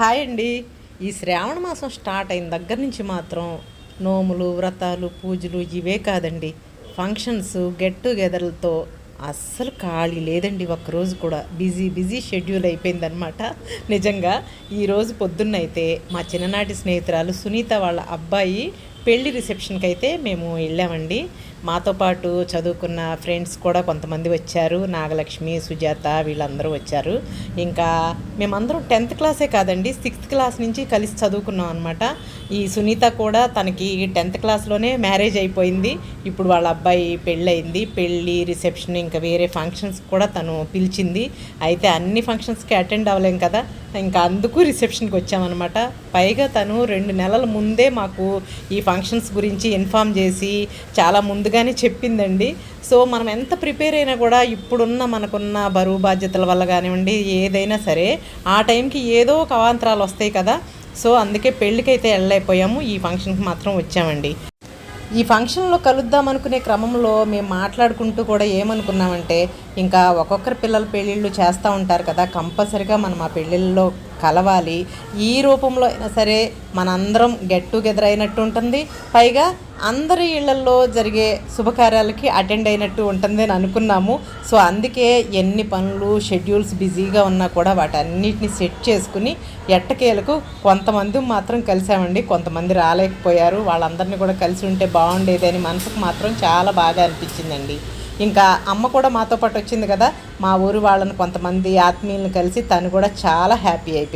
Hi అండి. ఈ శ్రావణ మాసం స్టార్ట్ అయిన దగ్గర నుంచి మాత్రం నోములు వ్రతాలు పూజలు ఇవే కాదండి. ఫంక్షన్స్ గెట్ టుగెదర్లతో అస్సలు ఖాళీ లేదండి. ఒక్కరోజు కూడా బిజీ బిజీ షెడ్యూల్ అయిపోయిందనమాట నిజంగా ఈరోజు పొద్దున్నైతే మా చిన్ననాటి స్నేహితురాలు సునీత వాళ్ళ అబ్బాయి పెళ్ళి రిసెప్షన్కి అయితే మేము వెళ్ళామండి. మాతో పాటు చదువుకున్న ఫ్రెండ్స్ కూడా కొంతమంది వచ్చారు. నాగలక్ష్మి సుజాత వీళ్ళందరూ వచ్చారు. ఇంకా మేమందరం టెన్త్ క్లాసే కాదండి సిక్స్త్ క్లాస్ నుంచి కలిసి చదువుకున్నాం అనమాట ఈ సునీత కూడా తనకి టెన్త్ క్లాస్లోనే మ్యారేజ్ అయిపోయింది. ఇప్పుడు వాళ్ళ అబ్బాయి పెళ్ళయింది. పెళ్ళి రిసెప్షన్ ఇంకా వేరే ఫంక్షన్స్ కూడా తను పిలిచింది. అయితే అన్ని ఫంక్షన్స్కి అటెండ్ అవ్వలేం కదా. ఇంకా అందుకు రిసెప్షన్కి వచ్చామన్నమాట. పైగా తను రెండు నెలల ముందే మాకు ఈ ఫంక్షన్స్ గురించి ఇన్ఫామ్ చేసి చాలా ముందు ముందుగానే చెప్పిందండి. సో మనం ఎంత ప్రిపేర్ అయినా కూడా ఇప్పుడున్న మనకున్న బరువు బాధ్యతల వల్ల కానివ్వండి ఏదైనా సరే ఆ టైంకి ఏదో ఒక అవాంతరాలు వస్తాయి కదా. సో అందుకే పెళ్ళికైతే వెళ్ళలేకపోయాము ఈ ఫంక్షన్కి మాత్రం వచ్చామండి. ఈ ఫంక్షన్లో కలుద్దాం అనుకునే క్రమంలో మేము మాట్లాడుకుంటూ కూడా ఏమనుకున్నామంటే ఇంకా ఒక్కొక్కరి పిల్లల పెళ్ళిళ్ళు చేస్తూ ఉంటారు కదా కంపల్సరిగా మనం ఆ పెళ్ళిళ్ళలో కలవాలి. ఈ రూపంలో అయినా సరే మనందరం గెట్ టుగెదర్ అయినట్టు ఉంటుంది. పైగా అందరి ఇళ్ళలో జరిగే శుభకార్యాలకి అటెండ్ అయినట్టు ఉంటుంది అని అనుకున్నాము. సో అందుకే ఎన్ని పనులు షెడ్యూల్స్ బిజీగా ఉన్నా కూడా వాటన్నిటిని సెట్ చేసుకుని ఎట్టకేలకు కొంతమంది మాత్రం కలిసామండి. కొంతమంది రాలేకపోయారు. వాళ్ళందరినీ కూడా కలిసి ఉంటే బాగుండేది అని మనసుకు మాత్రం చాలా బాగా అనిపించిందండి. ఇంకా అమ్మ కూడా మాతో పాటు వచ్చింది కదా. మా ఊరు వాళ్ళని కొంతమంది ఆత్మీయులను కలిసి తను కూడా చాలా హ్యాపీ అయిపోయింది.